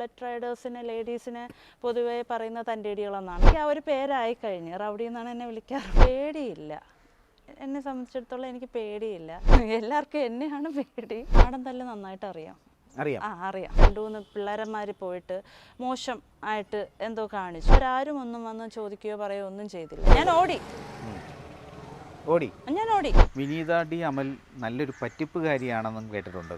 Bullet റൈഡേഴ്സിന് ലേഡീസിന് പൊതുവേ പറയുന്ന തന്റെടികളെന്നാണ് എനിക്ക് ആ ഒരു പേരായി കഴിഞ്ഞ് റൗഡി എന്നാണ് എന്നെ വിളിക്കാറ്. പേടിയില്ല. എന്നെ സംബന്ധിച്ചിടത്തോളം എനിക്ക് പേടിയില്ല. എല്ലാവർക്കും എന്നെയാണ് പേടി. നാടൻ തല്ല് നന്നായിട്ട് അറിയാം. അറിയാം. ആ അറിയാം. രണ്ടു മൂന്ന് പിള്ളേരന്മാർ പോയിട്ട് മോശം ആയിട്ട് എന്തോ കാണിച്ചു. അവരാരും ഒന്നും വന്ന് ചോദിക്കുകയോ പറയുകയോ ഒന്നും ചെയ്തില്ല. ഞാൻ ഓടി. ഓടി. ഞാൻ ഓടി. വിനീത ഡി അമൽ നല്ലൊരു പറ്റിപ്പുകാരിയാണെന്നും കേട്ടിട്ടുണ്ട്.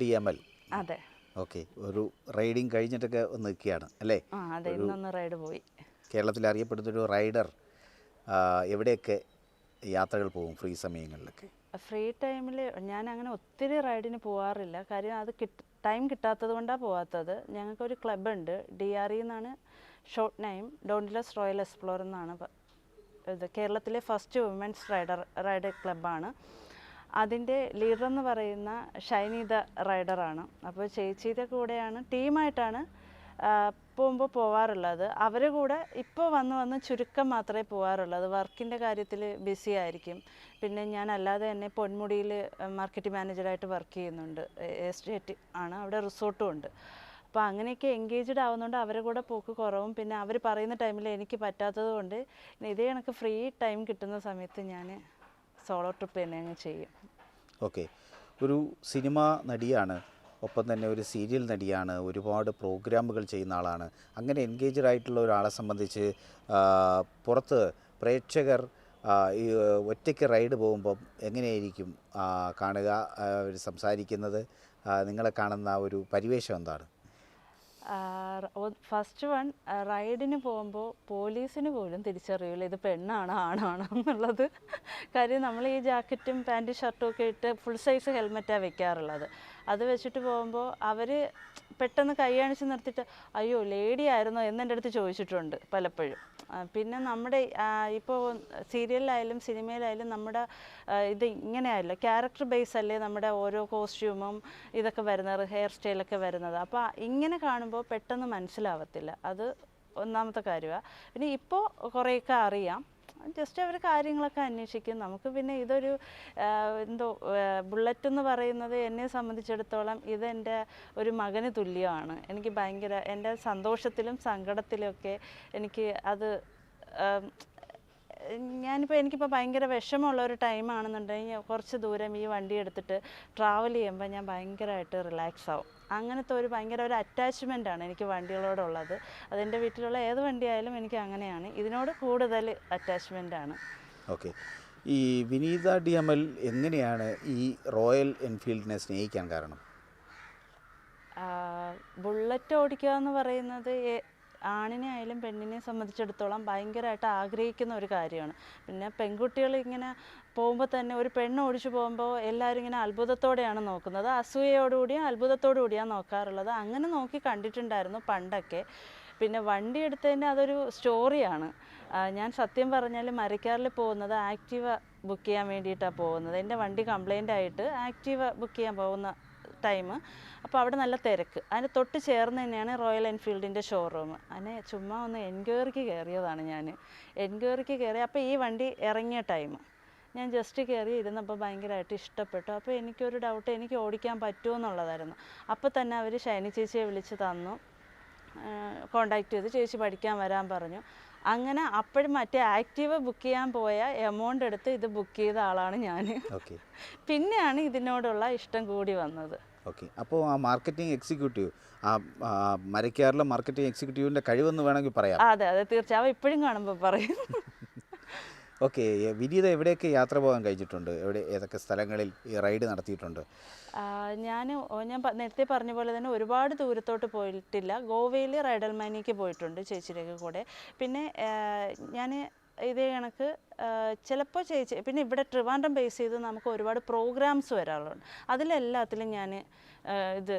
ഡി എൽ അതെ. ഓക്കെ ഒരു റൈഡിങ് കഴിഞ്ഞിട്ടൊക്കെ നിൽക്കുകയാണ് അല്ലേ? ആ അതെ ഇന്നൊന്ന് റൈഡ് പോയി. കേരളത്തിൽ അറിയപ്പെടുന്നൊരു റൈഡർ ആ, എവിടെയൊക്കെ യാത്രകൾ പോകും ഫ്രീ സമയങ്ങളിലൊക്കെ? ഫ്രീ ടൈമിൽ ഞാൻ അങ്ങനെ ഒത്തിരി റൈഡിന് പോകാറില്ല കാര്യം അത് കിട്ട ടൈം കിട്ടാത്തത് കൊണ്ടാണ് പോകാത്തത് ഞങ്ങൾക്കൊരു ക്ലബുണ്ട് ഡി ആർ ഇ എന്നാണ് short name dauntless royal explore എന്നാണ് ഇത് കേരളത്തിലെ ഫസ്റ്റ് വുമൻസ് റൈഡർ റൈഡർ ക്ലബ്ബാണ് അതിന്റെ ലീഡർ എന്ന് പറയുന്ന ഷൈനി ദ റൈഡറാണ്. അപ്പോൾ ചേച്ചിയുടെ കൂടെയാണ് ടീമായിട്ടാണ് പോകുമ്പോൾ പോവാറുള്ളത്. അവരെ കൂടെ ഇപ്പോൾ വന്ന് വന്ന് ചുരുക്കം മാത്രമേ പോവാറുള്ളത് വർക്കിന്റെ കാര്യത്തിൽ ബിസി ആയിരിക്കും. പിന്നെ ഞാൻ അല്ലാതെ തന്നെ പൊന്മുടിയിൽ മാർക്കറ്റ് മാനേജറായിട്ട് വർക്ക് ചെയ്യുന്നുണ്ട്. എസ്റ്റേറ്റ് ആണ് അവിടെ റിസോർട്ടും ഉണ്ട്. അപ്പോൾ അങ്ങനെയൊക്കെ എൻഗേജ്ഡ് ആവുന്നതുകൊണ്ട് അവരെ കൂടെ പോക്ക് കുറവും. പിന്നെ അവർ പറയുന്ന ടൈമിൽ എനിക്ക് പറ്റാത്തത് കൊണ്ട് ഇതേ കണക്ക് ഫ്രീ ടൈം കിട്ടുന്ന സമയത്ത് ഞാൻ സോളോ ട്രിപ്പ് തന്നെ അങ്ങ് ചെയ്യും. ഓക്കെ ഒരു സിനിമ നടിയാണ് ഒപ്പം തന്നെ ഒരു സീരിയൽ നടിയാണ് ഒരുപാട് പ്രോഗ്രാമുകൾ ചെയ്യുന്ന ആളാണ്. അങ്ങനെ എൻഗേജഡ് ആയിട്ടുള്ള ഒരാളെ സംബന്ധിച്ച് പുറത്ത് പ്രേക്ഷകർ ഈ ഒറ്റയ്ക്ക് റൈഡ് പോകുമ്പം എങ്ങനെയായിരിക്കും കാണുക സംസാരിക്കുന്നത്? നിങ്ങളെ കാണുന്ന ഒരു പരിവേഷം എന്താണ്? ഫസ്റ്റ് വൺ റൈഡിന് പോകുമ്പോൾ പോലീസിന് പോലും തിരിച്ചറിയില്ല ഇത് പെണ്ണാണോ ആണാണോ എന്നുള്ളത്. കാര്യം നമ്മൾ ഈ ജാക്കറ്റും പാന്റും ഷർട്ടും ഒക്കെ ഇട്ട് ഫുൾ സൈസ് ഹെൽമെറ്റാണ് വെക്കാറുള്ളത്. അത് വെച്ചിട്ട് പോകുമ്പോൾ അവർ പെട്ടെന്ന് കൈ കാണിച്ച് നിർത്തിയിട്ട് അയ്യോ ലേഡി ആയിരുന്നോ? എന്ന് എന്റെ അടുത്ത് ചോദിച്ചിട്ടുണ്ട് പലപ്പോഴും. പിന്നെ നമ്മുടെ ഇപ്പോൾ സീരിയലിലായാലും സിനിമയിലായാലും നമ്മുടെ ഇത് ഇങ്ങനെയല്ല ക്യാരക്ടർ ബേസ് അല്ലേ നമ്മുടെ ഓരോ കോസ്റ്റ്യൂമും ഇതൊക്കെ വരുന്നത് ഹെയർ സ്റ്റൈലൊക്കെ വരുന്നത്. അപ്പോൾ ഇങ്ങനെ കാണുമ്പോൾ പെട്ടെന്ന് മനസ്സിലാവത്തില്ല. അത് ഒന്നാമത്തെ കാര്യമാണ് പിന്നെ ഇപ്പോൾ കുറേയൊക്കെ അറിയാം. ജസ്റ്റ് അവർ കാര്യങ്ങളൊക്കെ അന്വേഷിക്കും. നമുക്ക് പിന്നെ ഇതൊരു എന്തോ ബുള്ളറ്റ് എന്ന് പറയുന്നത് എന്നെ സംബന്ധിച്ചിടത്തോളം ഇതെന്റെ ഒരു മകന് തുല്യമാണ്. എനിക്ക് ഭയങ്കര എന്റെ സന്തോഷത്തിലും സങ്കടത്തിലും ഒക്കെ എനിക്ക് അത് ഞാനിപ്പോൾ എനിക്കിപ്പോൾ ഭയങ്കര വിഷമമുള്ള ഒരു ടൈമാണെന്നുണ്ടെങ്കിൽ കുറച്ച് ദൂരം ഈ വണ്ടി എടുത്തിട്ട് ട്രാവൽ ചെയ്യുമ്പോൾ ഞാൻ ഭയങ്കരമായിട്ട് റിലാക്സ് ആവും. അങ്ങനത്തെ ഒരു ഭയങ്കര ഒരു അറ്റാച്ച്മെന്റാണ് ആണ് എനിക്ക് വണ്ടികളോടുള്ളത്. അതെന്റെ വീട്ടിലുള്ള ഏത് വണ്ടിയായാലും എനിക്ക് അങ്ങനെയാണ്. ഇതിനോട് കൂടുതൽ അറ്റാച്ച്മെന്റാണ് ആണ്. ഓക്കെ ഈ വിനീത ഡി എം എൽ എങ്ങനെയാണ് ഈ റോയൽ എൻഫീൽഡിനെ സ്നേഹിക്കാൻ കാരണം? ബുള്ളറ്റ് ഓടിക്കുക എന്ന് പറയുന്നത് ആണിനെ ആയാലും പെണ്ണിനെ സംബന്ധിച്ചിടത്തോളം ഭയങ്കരമായിട്ട് ആഗ്രഹിക്കുന്ന ഒരു കാര്യമാണ്. പിന്നെ പെൺകുട്ടികൾ ഇങ്ങനെ പോകുമ്പോൾ തന്നെ ഒരു പെണ്ണ് ഓടിച്ചു പോകുമ്പോൾ എല്ലാവരും ഇങ്ങനെ അത്ഭുതത്തോടെയാണ് നോക്കുന്നത്. അസൂയയോടുകൂടിയും അത്ഭുതത്തോടുകൂടിയാണ് നോക്കാറുള്ളത്. അങ്ങനെ നോക്കി കണ്ടിട്ടുണ്ടായിരുന്നു പണ്ടൊക്കെ. പിന്നെ വണ്ടി എടുത്തതിന്റെ അതൊരു സ്റ്റോറിയാണ്. ഞാൻ സത്യം പറഞ്ഞാൽ മരക്കാറിൽ പോകുന്നത് ആക്റ്റീവ ബുക്ക് ചെയ്യാൻ വേണ്ടിയിട്ടാണ് പോകുന്നത്. എന്റെ വണ്ടി കംപ്ലൈന്റ് ആയിട്ട് ആക്റ്റീവ ബുക്ക് ചെയ്യാൻ പോകുന്ന ടൈം. അപ്പോൾ അവിടെ നല്ല തിരക്ക്. അതിന് തൊട്ട് ചേർന്ന് തന്നെയാണ് റോയൽ എൻഫീൽഡിന്റെ ഷോറൂം അതിനെ ചുമ്മാ ഒന്ന് എൻക്വയറിക്ക് കയറിയതാണ് ഞാൻ എൻക്വയറിക്ക് കയറി. അപ്പോൾ ഈ വണ്ടി ഇറങ്ങിയ ടൈം. ഞാൻ ജസ്റ്റ് കയറി ഇരുന്നപ്പോൾ ഭയങ്കരമായിട്ട് ഇഷ്ടപ്പെട്ടു. അപ്പോൾ എനിക്കൊരു ഡൗട്ട് എനിക്ക് ഓടിക്കാൻ പറ്റുമോ എന്നുള്ളതായിരുന്നു. അപ്പോൾ തന്നെ അവർ ഷൈനി ചേച്ചിയെ വിളിച്ച് തന്നു. കോണ്ടാക്ട് ചെയ്ത്. ചേച്ചി പഠിക്കാൻ വരാൻ പറഞ്ഞു. അങ്ങനെ അപ്പോഴും മറ്റേ ആക്റ്റീവ് ബുക്ക് ചെയ്യാൻ പോയ എമൗണ്ട് എടുത്ത് ഇത് ബുക്ക് ചെയ്ത ആളാണ് ഞാൻ പിന്നെയാണ് ഇതിനോടുള്ള ഇഷ്ടം കൂടി വന്നത്. ഓക്കെ. അപ്പോൾ ആ മാർക്കറ്റിംഗ് എക്സിക്യൂട്ടീവ് ആ മരക്കാറിലെ മാർക്കറ്റിംഗ് എക്സിക്യൂട്ടീവിന്റെ കഴിവെന്ന് വേണമെങ്കിൽ പറയാം. അതെ അതെ തീർച്ചയായും. ഇപ്പോഴും കാണുമ്പോൾ പറയും. ഓക്കെ വിനീത എവിടെയൊക്കെ യാത്ര പോകാൻ കഴിഞ്ഞിട്ടുണ്ട് എവിടെ ഏതൊക്കെ സ്ഥലങ്ങളിൽ ഈ റൈഡ് നടത്തിയിട്ടുണ്ട്? ഞാൻ ഞാൻ നേരത്തെ പറഞ്ഞ പോലെ തന്നെ ഒരുപാട് ദൂരത്തോട്ട് പോയിട്ടില്ല. ഗോവയിൽ റൈഡൽ മാനിക്ക് പോയിട്ടുണ്ട് ചേച്ചിയുടെയൊക്കെ കൂടെ. പിന്നെ ഞാൻ ഇതേ കണക്ക് ചിലപ്പോൾ ചേച്ചി പിന്നെ ഇവിടെ ട്രിവാൻഡ്രം ബേസ് ചെയ്ത് നമുക്ക് ഒരുപാട് പ്രോഗ്രാംസ് വരാറുണ്ട്. അതിലെല്ലാത്തിലും ഞാൻ ഇത്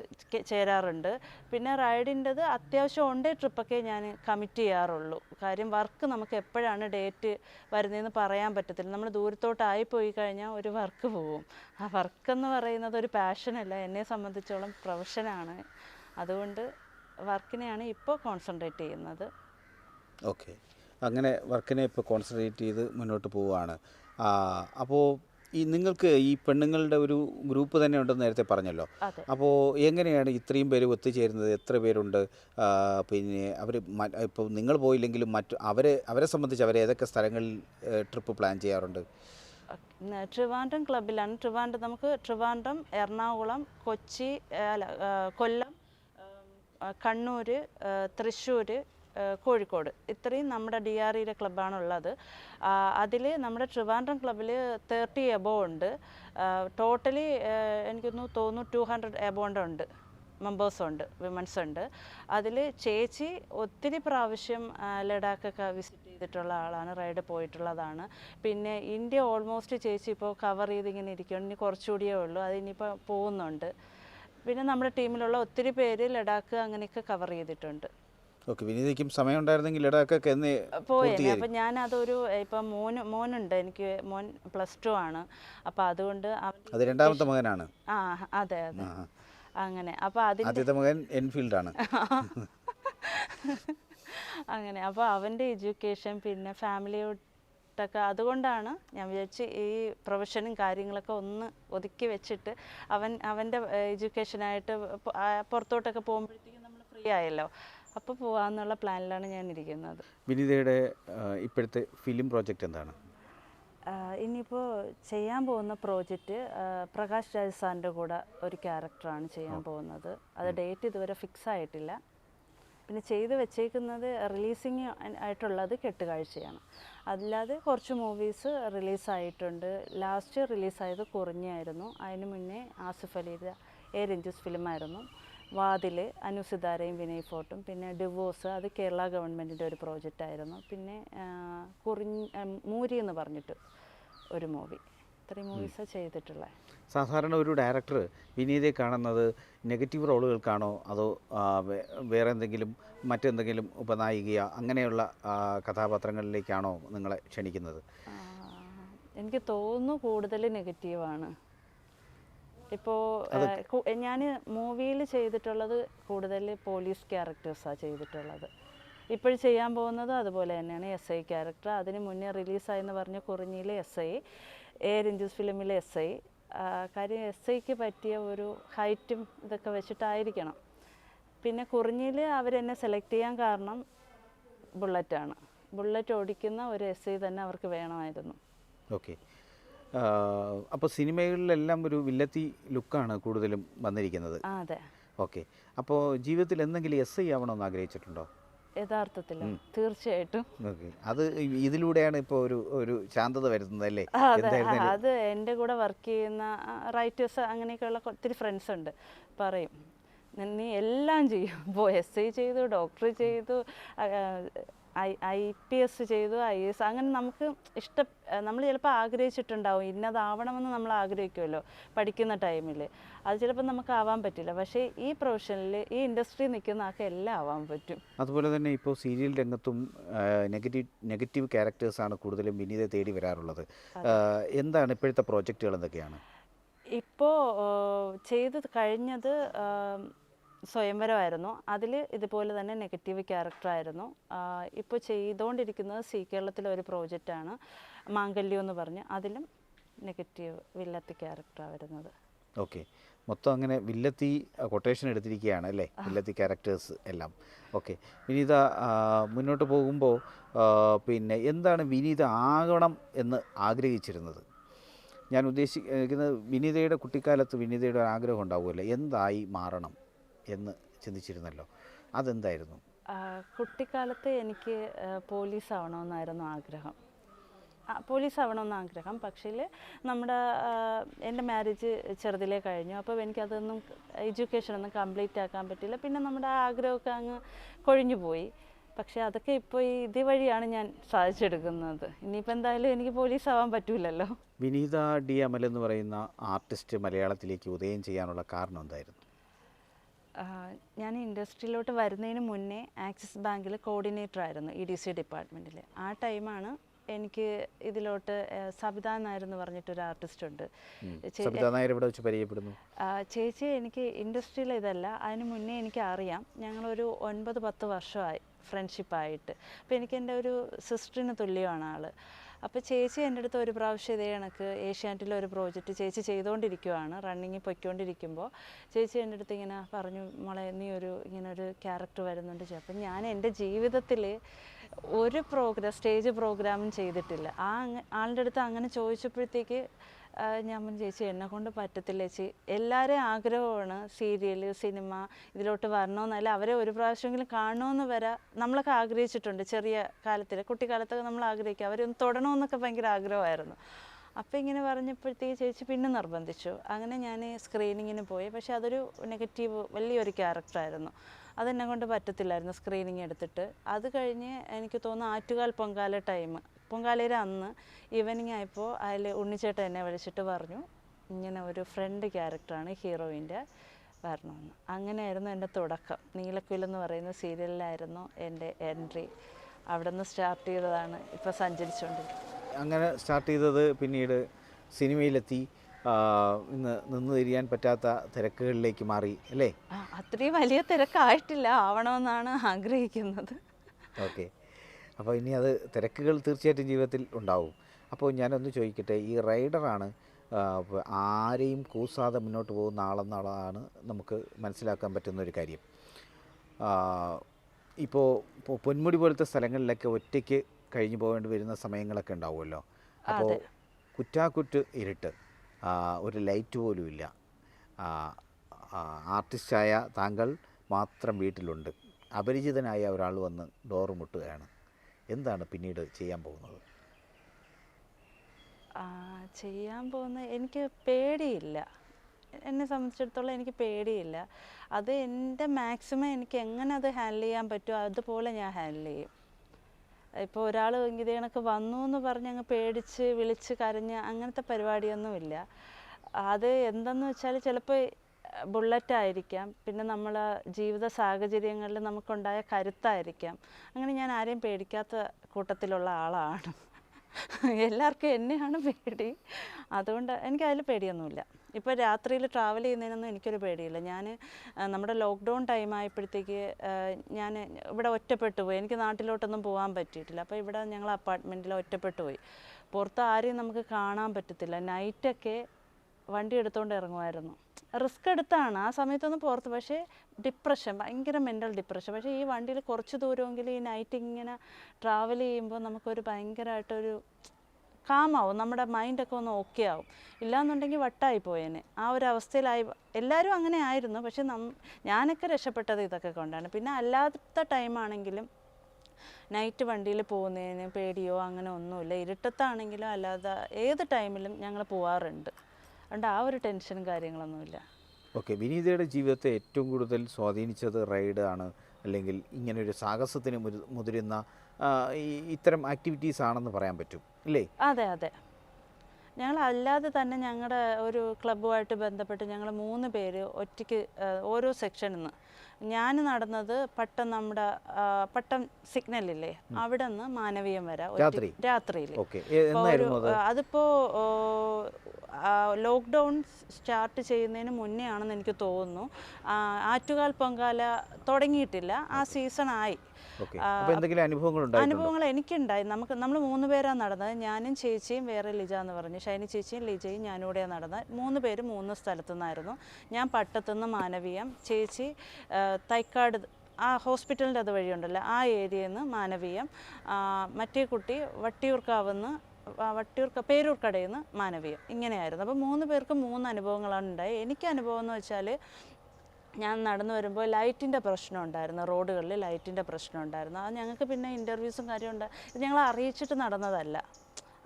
ചേരാറുണ്ട്. പിന്നെ റൈഡിന്റെത് അത്യാവശ്യം ഉണ്ടേ ട്രിപ്പൊക്കെ ഞാൻ കമ്മിറ്റ് ചെയ്യാറുള്ളൂ. കാര്യം വർക്ക് നമുക്ക് എപ്പോഴാണ് ഡേറ്റ് വരുന്നതെന്ന് പറയാൻ പറ്റത്തില്ല. നമ്മൾ ദൂരത്തോട്ടായി പോയി കഴിഞ്ഞാൽ ഒരു വർക്ക് പോവും. ആ വർക്ക് എന്ന് പറയുന്നത് ഒരു പാഷനല്ല എന്നെ സംബന്ധിച്ചോളം പ്രൊഫഷനാണ് അതുകൊണ്ട് വർക്കിനെയാണ് ഇപ്പോൾ കോൺസെൻട്രേറ്റ് ചെയ്യുന്നത്. ഓക്കെ അങ്ങനെ വർക്കിനെ ഇപ്പോൾ കോൺസെൻട്രേറ്റ് ചെയ്ത് മുന്നോട്ട് പോവുകയാണ്. അപ്പോൾ ഈ നിങ്ങൾക്ക് ഈ പെണ്ണുങ്ങളുടെ ഒരു ഗ്രൂപ്പ് തന്നെ ഉണ്ടെന്ന് നേരത്തെ പറഞ്ഞല്ലോ. അപ്പോൾ എങ്ങനെയാണ് ഇത്രയും പേര് ഒത്തുചേരുന്നത്? എത്ര പേരുണ്ട്? പിന്നെ അവർ ഇപ്പോൾ നിങ്ങൾ പോയില്ലെങ്കിലും മറ്റു അവരെ അവരെ സംബന്ധിച്ച് അവർ ഏതൊക്കെ സ്ഥലങ്ങളിൽ ട്രിപ്പ് പ്ലാൻ ചെയ്യാറുണ്ട്? ട്രിവാൻഡ്രം ക്ലബിലാണ്. ട്രിവാൻഡ്രം നമുക്ക് ട്രിവാൻഡ്രം എറണാകുളം കൊച്ചി കൊല്ലം കണ്ണൂർ തൃശ്ശൂർ കോഴിക്കോട്. ഇത്രയും നമ്മുടെ ഡി ആർ ഇയുടെ ക്ലബ്ബാണുള്ളത്. അതിൽ നമ്മുടെ ട്രിവാൻഡ്രം ക്ലബ്ബിൽ തേർട്ടി എബോ ഉണ്ട്. ടോട്ടലി എനിക്കൊന്ന് തോന്നുന്നു ടു ഹൺഡ്രഡ് എബോണ്ട് ഉണ്ട്. മെമ്പേഴ്സ് ഉണ്ട് വിമൻസ് ഉണ്ട്. അതിൽ ചേച്ചി ഒത്തിരി പ്രാവശ്യം ലഡാക്കൊക്കെ വിസിറ്റ് ചെയ്തിട്ടുള്ള ആളാണ് റൈഡ് പോയിട്ടുള്ളതാണ്. പിന്നെ ഇന്ത്യ ഓൾമോസ്റ്റ് ചേച്ചി ഇപ്പോൾ കവർ ചെയ്തിങ്ങനെ ഇരിക്കുകയാണ് ഇനി കുറച്ചുകൂടിയേ ഉള്ളൂ. അത് ഇനിയിപ്പോൾ പോകുന്നുണ്ട്. പിന്നെ നമ്മുടെ ടീമിലുള്ള ഒത്തിരി പേര് ലഡാക്ക് അങ്ങനെയൊക്കെ കവർ ചെയ്തിട്ടുണ്ട്. ഓക്കെ വിനീതയ്ക്കും സമയം ഉണ്ടായിരുന്നെങ്കിൽ ലഡാക്കൊക്കെ എന്ന് പോയി അപ്പം ഞാൻ അതൊരു ഇപ്പം മോന് മോനുണ്ട് എനിക്ക് മോൻ പ്ലസ് ടു ആണ്. അപ്പം അതുകൊണ്ട് അത് രണ്ടാമത്തെ മകനാണ്. ആ അതെ അതെ. അങ്ങനെ. അപ്പം അതിന്റെ ആദ്യത്തെ മകൻ എൻഫീൽഡാണ് അങ്ങനെ. അപ്പോൾ അവന്റെ എഡ്യൂക്കേഷൻ പിന്നെ ഫാമിലിയോട്ടൊക്കെ അതുകൊണ്ടാണ് ഞാൻ വിചാരിച്ച് ഈ പ്രൊഫഷനും കാര്യങ്ങളൊക്കെ ഒന്ന് ഒതുക്കി വെച്ചിട്ട് അവൻ അവന്റെ എഡ്യൂക്കേഷനായിട്ട് പുറത്തോട്ടൊക്കെ പോകുമ്പോഴത്തേക്കും നമ്മൾ ഫ്രീ ആയല്ലോ. അപ്പോൾ പോകാമെന്നുള്ള പ്ലാനിലാണ് ഞാൻ ഇരിക്കുന്നത് വിനിതയുടെ ഇപ്പോഴത്തെ ഫിലിം പ്രോജക്റ്റ് എന്താണ്? ഇനിയിപ്പോൾ ചെയ്യാൻ പോകുന്ന പ്രോജക്റ്റ് പ്രകാശ് രാജ് സാറിന്റെ കൂടെ ഒരു ക്യാരക്ടറാണ് ചെയ്യാൻ പോകുന്നത്. അത് ഡേറ്റ് ഇതുവരെ ഫിക്സ് ആയിട്ടില്ല. പിന്നെ ചെയ്ത് വെച്ചേക്കുന്നത് റിലീസിങ് ആയിട്ടുള്ളത് കെട്ടുകാഴ്ചയാണ്. അല്ലാതെ കുറച്ച് മൂവീസ് റിലീസായിട്ടുണ്ട്. ലാസ്റ്റ് റിലീസായത് കുറഞ്ഞായിരുന്നു. അതിന് മുന്നേ ആസിഫ് അലിയുടെ എ രഞ്ജിസ് ഫിലിമായിരുന്നു. വാതിൽ അനുസിതാരയും വിനയ് ഫോർട്ടും പിന്നെ ഡിവോഴ്സ് അത് കേരള ഗവൺമെന്റിന്റെ ഒരു പ്രോജക്റ്റ് ആയിരുന്നു. പിന്നെ കുറിഞ്ഞ് മൂരി എന്ന് പറഞ്ഞിട്ട് ഒരു മൂവി ഇത്രയും മൂവീസാണ് ചെയ്തിട്ടുള്ളത് സാധാരണ ഒരു ഡയറക്ടർ വിനീതയെ കാണുന്നത് നെഗറ്റീവ് റോളുകൾക്കാണോ? അതോ വേറെ എന്തെങ്കിലും മറ്റെന്തെങ്കിലും ഉപനായികയോ അങ്ങനെയുള്ള കഥാപാത്രങ്ങളിലേക്കാണോ നിങ്ങളെ ക്ഷണിക്കുന്നത്? എനിക്ക് തോന്നുന്നു കൂടുതൽ നെഗറ്റീവാണ് ഇപ്പോൾ ഞാൻ മൂവിയിൽ ചെയ്തിട്ടുള്ളത് കൂടുതൽ പോലീസ് ക്യാരക്ടേഴ്സാണ് ചെയ്തിട്ടുള്ളത്. ഇപ്പോൾ ചെയ്യാൻ പോകുന്നത് അതുപോലെ തന്നെയാണ് എസ് ഐ ക്യാരക്ടർ. അതിന് മുന്നേ റിലീസായെന്ന് പറഞ്ഞ കുറിഞ്ഞിയിലെ എസ് ഐ എയർ രഞ്ജൂസ് ഫിലിമിലെ എസ് ഐ. കാര്യം എസ് ഐക്ക് പറ്റിയ ഒരു ഹൈറ്റും ഇതൊക്കെ വെച്ചിട്ടായിരിക്കണം. പിന്നെ കുറിഞ്ഞിയിൽ അവരെന്നെ സെലക്ട് ചെയ്യാൻ കാരണം ബുള്ളറ്റാണ്. ബുള്ളറ്റ് ഓടിക്കുന്ന ഒരു എസ് ഐ തന്നെ അവർക്ക് വേണമായിരുന്നു. ഓക്കെ. അപ്പോൾ സിനിമകളിലെല്ലാം ഒരു വില്ലത്തി ലുക്കാണ് കൂടുതലും വന്നിരിക്കുന്നത്. അതെ. ഓക്കെ. അപ്പോൾ ജീവിതത്തിൽ എന്തെങ്കിലും എസ് ഐ ആവണമെന്ന് ആഗ്രഹിച്ചിട്ടുണ്ടോ? യഥാർത്ഥത്തിൽ തീർച്ചയായിട്ടും. അത് ഇതിലൂടെയാണ് ഇപ്പോൾ ഒരു ഒരു ശാന്തത വരുന്നത് അല്ലേ? അതെ. എന്റെ കൂടെ വർക്ക് ചെയ്യുന്ന റൈറ്റേഴ്സ് അങ്ങനെയൊക്കെയുള്ള ഒത്തിരി ഫ്രണ്ട്സ് ഉണ്ട്. പറയും "നി- നീ എല്ലാം ചെയ്യും. ഇപ്പോൾ എസ് ഐ ചെയ്തു ഡോക്ടർ ചെയ്തു ഐ ഐ പി എസ് ചെയ്തു ഐ എസ് അങ്ങനെ നമുക്ക് ഇഷ്ട നമ്മൾ ചിലപ്പോൾ ആഗ്രഹിച്ചിട്ടുണ്ടാവും ഇന്നതാവണമെന്ന് നമ്മൾ ആഗ്രഹിക്കുമല്ലോ പഠിക്കുന്ന ടൈമിൽ. അത് ചിലപ്പോൾ നമുക്ക് ആവാൻ പറ്റില്ല. പക്ഷേ ഈ പ്രൊഫഷനിൽ ഈ ഇൻഡസ്ട്രി നിൽക്കുന്ന ആൾക്ക് എല്ലാം ആവാൻ പറ്റും. അതുപോലെ തന്നെ ഇപ്പോൾ സീരിയൽ രംഗത്തും നെഗറ്റീവ് നെഗറ്റീവ് ക്യാരക്ടേഴ്സാണ് കൂടുതലും വിനീതെ തേടി വരാറുള്ളത്. എന്താണ് ഇപ്പോഴത്തെ പ്രോജക്റ്റുകൾ എന്തൊക്കെയാണ്? ഇപ്പോൾ ചെയ്ത് കഴിഞ്ഞത് സ്വയംവരമായിരുന്നു. അതിൽ ഇതുപോലെ തന്നെ നെഗറ്റീവ് ക്യാരക്ടറായിരുന്നു ഇപ്പോൾ ചെയ്തുകൊണ്ടിരിക്കുന്നത് സി കേരളത്തിലെ ഒരു പ്രോജക്റ്റാണ് മാംഗല്യം എന്ന് പറഞ്ഞ് അതിലും നെഗറ്റീവ് വില്ലത്തി ക്യാരക്ടറാണ് വരുന്നത്. ഓക്കെ മൊത്തം അങ്ങനെ വില്ലത്തി കൊട്ടേഷൻ എടുത്തിരിക്കുകയാണ് അല്ലേ? വില്ലത്തി ക്യാരക്ടേഴ്സ് എല്ലാം. ഓക്കെ വിനീത മുന്നോട്ട് പോകുമ്പോൾ പിന്നെ എന്താണ് വിനീത ആകണം എന്ന് ആഗ്രഹിച്ചിരുന്നത്? ഞാൻ ഉദ്ദേശിക്കുന്നത് വിനീതയുടെ കുട്ടിക്കാലത്ത് വിനീതയുടെ ഒരു ആഗ്രഹം ഉണ്ടാവുമല്ലോ. എന്തായി മാറണം? എന്ന് ചിന്തിച്ചിരുന്നല്ലോ. അതെന്തായിരുന്നു? കുട്ടിക്കാലത്ത് എനിക്ക് പോലീസ് ആവണമെന്നായിരുന്നു ആഗ്രഹം. പോലീസ് ആവണമെന്ന് ആഗ്രഹം. പക്ഷേ നമ്മുടെ എന്റെ മാരേജ് ചെറുതിലേ കഴിഞ്ഞു. അപ്പോൾ എനിക്കതൊന്നും എഡ്യൂക്കേഷൻ ഒന്നും കംപ്ലീറ്റ് ആക്കാൻ പറ്റില്ല പിന്നെ നമ്മുടെ ആഗ്രഹമൊക്കെ അങ്ങ് കൊഴിഞ്ഞു പോയി. പക്ഷേ അതൊക്കെ ഇപ്പോൾ ഈ ഇതുവഴിയാണ് ഞാൻ സാധിച്ചെടുക്കുന്നത്. ഇനിയിപ്പോൾ എന്തായാലും എനിക്ക് പോലീസ് ആവാൻ പറ്റൂലല്ലോ. വിനീത ഡി അമൽ എന്ന് പറയുന്ന ആർട്ടിസ്റ്റ് മലയാളത്തിലേക്ക് ഉദയം ചെയ്യാനുള്ള കാരണം എന്തായിരുന്നു? ഞാൻ ഇൻഡസ്ട്രിയിലോട്ട് വരുന്നതിന് മുന്നേ ആക്സിസ് ബാങ്കിൽ കോർഡിനേറ്റർ ആയിരുന്നു ഇ ഡി സി ഡിപ്പാർട്ട്മെന്റിൽ. ആ ടൈമാണ് എനിക്ക് ഇതിലോട്ട് സബിത നായർ എന്ന് പറഞ്ഞിട്ടൊരു ആർട്ടിസ്റ്റ് ഉണ്ട് ഇവിടെ വെച്ച് പരിചയപ്പെടുന്നു. ചേച്ചി എനിക്ക് ഇൻഡസ്ട്രിയിൽ ഇതല്ല അതിന് മുന്നേ എനിക്ക് അറിയാം. ഞങ്ങളൊരു ഒൻപത് പത്ത് വർഷമായി ഫ്രണ്ട്ഷിപ്പായിട്ട് അപ്പോൾ എനിക്ക് എന്റെ ഒരു സിസ്റ്ററിന് തുല്യമാണ് ആൾ അപ്പോൾ ചേച്ചി എന്റെ അടുത്ത് ഒരു പ്രാവശ്യം ഇതേ കണക്ക് ഏഷ്യാനെറ്റിലെ ഒരു പ്രോജക്റ്റ് ചേച്ചി ചെയ്തുകൊണ്ടിരിക്കുവാണ് റണ്ണിങ്ങിൽ പൊയ്ക്കൊണ്ടിരിക്കുമ്പോൾ ചേച്ചി എന്റെ അടുത്ത് ഇങ്ങനെ പറഞ്ഞു മോളെ നീ ഒരു ഇങ്ങനെ ഒരു ക്യാരക്ടർ വരുന്നുണ്ട് അപ്പം ഞാൻ എന്റെ ജീവിതത്തിൽ ഒരു പ്രോഗ്രാം സ്റ്റേജ് പ്രോഗ്രാമും ചെയ്തിട്ടില്ല. ആ ആളുടെ അടുത്ത് അങ്ങനെ ചോദിച്ചപ്പോഴത്തേക്ക് ഞാൻ ചേച്ചി എന്നെ കൊണ്ട് പറ്റത്തില്ല ചേച്ചി. എല്ലാവരെയും ആഗ്രഹമാണ് സീരിയൽ സിനിമ ഇതിലോട്ട് വരണമെന്നല്ല. അവരെ ഒരു പ്രാവശ്യമെങ്കിലും കാണണമെന്ന് വരെ. നമ്മളൊക്കെ ആഗ്രഹിച്ചിട്ടുണ്ട് ചെറിയ കാലത്തിൽ കുട്ടിക്കാലത്തൊക്കെ നമ്മൾ ആഗ്രഹിക്കുക അവരൊന്ന് തൊടണമെന്നൊക്കെ ഭയങ്കര ആഗ്രഹമായിരുന്നു. അപ്പോൾ ഇങ്ങനെ പറഞ്ഞപ്പോഴത്തേക്ക് ചേച്ചി പിന്നെ നിർബന്ധിച്ചു. അങ്ങനെ ഞാൻ സ്ക്രീനിങ്ങിന് പോയി. പക്ഷേ അതൊരു നെഗറ്റീവ് വലിയൊരു ക്യാരക്ടറായിരുന്നു അതെന്നെ കൊണ്ട് പറ്റത്തില്ലായിരുന്നു സ്ക്രീനിങ് എടുത്തിട്ട്. അത് കഴിഞ്ഞ് എനിക്ക് തോന്നുന്നു ആറ്റുകാൽ പൊങ്കാല ടൈം പൊങ്കാലയുടെ അന്ന് ഈവനിങ് ആയപ്പോൾ അതിൽ ഉണ്ണിച്ചേട്ടൻ എന്നെ വിളിച്ചിട്ട് പറഞ്ഞു ഇങ്ങനെ ഒരു ഫ്രണ്ട് ക്യാരക്ടറാണ് ഹീറോയിന്റെ വരണമെന്ന്. അങ്ങനെയായിരുന്നു എന്റെ തുടക്കം. നീലക്കുയിലെന്ന് പറയുന്ന സീരിയലിലായിരുന്നു എന്റെ എൻട്രി അവിടെ നിന്ന് സ്റ്റാർട്ട് ചെയ്തതാണ് ഇപ്പോൾ സഞ്ചരിച്ചുകൊണ്ടിരിക്കുന്നത് അങ്ങനെ സ്റ്റാർട്ട് ചെയ്തത് പിന്നീട് സിനിമയിലെത്തി ഇന്ന് നിന്ന് തിരിയാൻ പറ്റാത്ത തിരക്കുകളിലേക്ക് മാറി അല്ലേ? അത്രയും വലിയ തിരക്കായിട്ടില്ല ആവണമെന്നാണ് ആഗ്രഹിക്കുന്നത്. ഓക്കെ. അപ്പോൾ ഇനി അത് തിരക്കുകൾ തീർച്ചയായിട്ടും ജീവിതത്തിൽ ഉണ്ടാവും. അപ്പോൾ ഞാനൊന്ന് ചോദിക്കട്ടെ ഈ റൈഡറാണ് ആരെയും കൂസാതെ മുന്നോട്ട് പോകുന്ന ആളെന്നുള്ളതാണ് നമുക്ക് മനസ്സിലാക്കാൻ പറ്റുന്ന ഒരു കാര്യം. ഇപ്പോൾ പൊന്മുടി പോലത്തെ സ്ഥലങ്ങളിലൊക്കെ ഒറ്റയ്ക്ക് കഴിഞ്ഞു പോകേണ്ടി വരുന്ന സമയങ്ങളൊക്കെ ഉണ്ടാവുമല്ലോ? അപ്പോൾ കുറ്റാക്കുറ്റ് ഇരുട്ട് ഒരു ലൈറ്റ് പോലും ഇല്ല. ആർട്ടിസ്റ്റായ താങ്കൾ മാത്രം വീട്ടിലുണ്ട്. അപരിചിതനായ ഒരാൾ വന്ന് ഡോറ് മുട്ടുകയാണ്. എന്താണ് പിന്നീട് ചെയ്യാൻ പോകുന്നത്? ചെയ്യാൻ പോകുന്ന എനിക്ക് പേടിയില്ല. എന്നെ സംബന്ധിച്ചിടത്തോളം എനിക്ക് പേടിയില്ല. അത് എന്റെ മാക്സിമം എനിക്ക് എങ്ങനെ അത് ഹാൻഡിൽ ചെയ്യാൻ പറ്റുമോ അതുപോലെ ഞാൻ ഹാൻഡിൽ ചെയ്യും. ഇപ്പോൾ ഒരാൾ ഇത് വന്നു എന്ന് പറഞ്ഞ് അങ്ങ് പേടിച്ച് വിളിച്ച് കരഞ്ഞ് അങ്ങനത്തെ പരിപാടിയൊന്നുമില്ല. അത് എന്തെന്ന് വെച്ചാൽ ചിലപ്പോൾ ബുള്ളറ്റ് ആയിരിക്കാം പിന്നെ നമ്മൾ ജീവിത സാഹചര്യങ്ങളിൽ നമുക്കുണ്ടായ കരുത്തായിരിക്കാം. അങ്ങനെ ഞാൻ ആരെയും പേടിക്കാത്ത കൂട്ടത്തിലുള്ള ആളാണ്. എല്ലാവർക്കും എന്നെയാണ് പേടി. അതുകൊണ്ട് എനിക്ക് അതിൽ പേടിയൊന്നുമില്ല. ഇപ്പോൾ രാത്രിയിൽ ട്രാവൽ ചെയ്യുന്നതിനൊന്നും എനിക്കൊരു പേടിയില്ല. ഞാൻ നമ്മുടെ ലോക്ക്ഡൗൺ ടൈം ആയപ്പോഴത്തേക്ക് ഞാൻ ഇവിടെ ഒറ്റപ്പെട്ടു പോയി. എനിക്ക് നാട്ടിലോട്ടൊന്നും പോകാൻ പറ്റിയിട്ടില്ല. അപ്പോൾ ഇവിടെ ഞങ്ങൾ അപ്പാർട്ട്മെന്റിൽ ഒറ്റപ്പെട്ടു പോയി. പുറത്ത് ആരെയും നമുക്ക് കാണാൻ പറ്റത്തില്ല. നൈറ്റൊക്കെ വണ്ടി എടുത്തുകൊണ്ട് ഇറങ്ങുമായിരുന്നു. റിസ്ക് എടുത്താണ്. ആ സമയത്തൊന്നും പുറത്ത് പക്ഷേ ഡിപ്രഷൻ ഭയങ്കര മെന്റൽ ഡിപ്രഷൻ പക്ഷേ ഈ വണ്ടിയിൽ കുറച്ച് ദൂരമെങ്കിലും ഈ നൈറ്റ് ഇങ്ങനെ ട്രാവൽ ചെയ്യുമ്പോൾ നമുക്കൊരു ഭയങ്കരമായിട്ടൊരു കാമാവും നമ്മുടെ മൈൻഡൊക്കെ ഒന്ന് ഓക്കെ ആവും. ഇല്ലാന്നുണ്ടെങ്കിൽ വട്ടായി പോയേനെ. ആ ഒരു അവസ്ഥയിലായി. എല്ലാവരും അങ്ങനെ ആയിരുന്നു. പക്ഷെ നം ഞാനൊക്കെ രക്ഷപ്പെട്ടത് ഇതൊക്കെ കൊണ്ടാണ്. പിന്നെ അല്ലാത്ത ടൈമാണെങ്കിലും നൈറ്റ് വണ്ടിയിൽ പോകുന്നതിന് പേടിയോ അങ്ങനെ ഒന്നുമില്ല. ഇരുട്ടത്താണെങ്കിലും അല്ലാതെ ഏത് ടൈമിലും ഞങ്ങൾ പോവാറുണ്ട്. അതുകൊണ്ട് ആ ഒരു ടെൻഷനും കാര്യങ്ങളൊന്നുമില്ല. ഓക്കെ വിനീതയുടെ ജീവിതത്തെ ഏറ്റവും കൂടുതൽ സ്വാധീനിച്ചത് റൈഡ് ആണ്. അല്ലെങ്കിൽ ഇങ്ങനെ ഒരു സാഹസത്തിന് മുതിരുന്ന ഇത്തരം ആക്ടിവിറ്റീസ് ആണെന്ന് പറയാൻ പറ്റും അല്ലേ? അതെ അതെ. ഞങ്ങൾ അല്ലാതെ തന്നെ ഞങ്ങളുടെ ഒരു ക്ലബ്ബുമായിട്ട് ബന്ധപ്പെട്ട് ഞങ്ങൾ മൂന്ന് പേര് ഒറ്റയ്ക്ക് ഓരോ സെക്ഷനിൽ നിന്ന് ഞാൻ നടന്നത് പട്ടം നമ്മുടെ പട്ടം സിഗ്നലില്ലേ? അവിടെ നിന്ന് മാനവീയം വരെ രാത്രിയിൽ അതിപ്പോ ലോക്ക്ഡൗൺ സ്റ്റാർട്ട് ചെയ്യുന്നതിന് മുന്നേ ആണെന്ന് എനിക്ക് തോന്നുന്നു. ആറ്റുകാൽ പൊങ്കാല തുടങ്ങിയിട്ടില്ല. ആ സീസൺ ആയി എന്തെങ്കിലും അനുഭവങ്ങൾ അനുഭവങ്ങൾ എനിക്കുണ്ടായി. നമുക്ക് നമ്മൾ മൂന്ന് പേരാണ് നടന്നത്. ഞാനും ചേച്ചിയും വേറെ ലിജ എന്ന് പറഞ്ഞു. ഷൈനി ചേച്ചിയും ലിജയും ഞാനും കൂടെയാണ് നടന്നത്. മൂന്ന് പേര് മൂന്ന് സ്ഥലത്തു നിന്നായിരുന്നു ഞാൻ പട്ടത്തുനിന്ന് മാനവീയം ചേച്ചി തൈക്കാട് ആ ഹോസ്പിറ്റലിന്റെ അത് വഴിയുണ്ടല്ലോ. ആ ഏരിയയിൽ നിന്ന് മാനവീയം മറ്റേ കുട്ടി വട്ടിയൂർക്കാവുന്ന വട്ടിയൂർക്ക പേരൂർക്കടയിൽ നിന്ന് മാനവീയം. ഇങ്ങനെയായിരുന്നു. അപ്പോൾ മൂന്ന് പേർക്ക് മൂന്ന് അനുഭവങ്ങളാണ് ഉണ്ടായത്. എനിക്ക് അനുഭവം എന്ന് വെച്ചാൽ ഞാൻ നടന്നു വരുമ്പോൾ ലൈറ്റിന്റെ പ്രശ്നം ഉണ്ടായിരുന്നു. റോഡുകളിൽ ലൈറ്റിന്റെ പ്രശ്നം ഉണ്ടായിരുന്നു. അത് ഞങ്ങൾക്ക് പിന്നെ ഇന്റർവ്യൂസും കാര്യം ഉണ്ട്. ഇത് ഞങ്ങൾ അറിയിച്ചിട്ട് നടന്നതല്ല.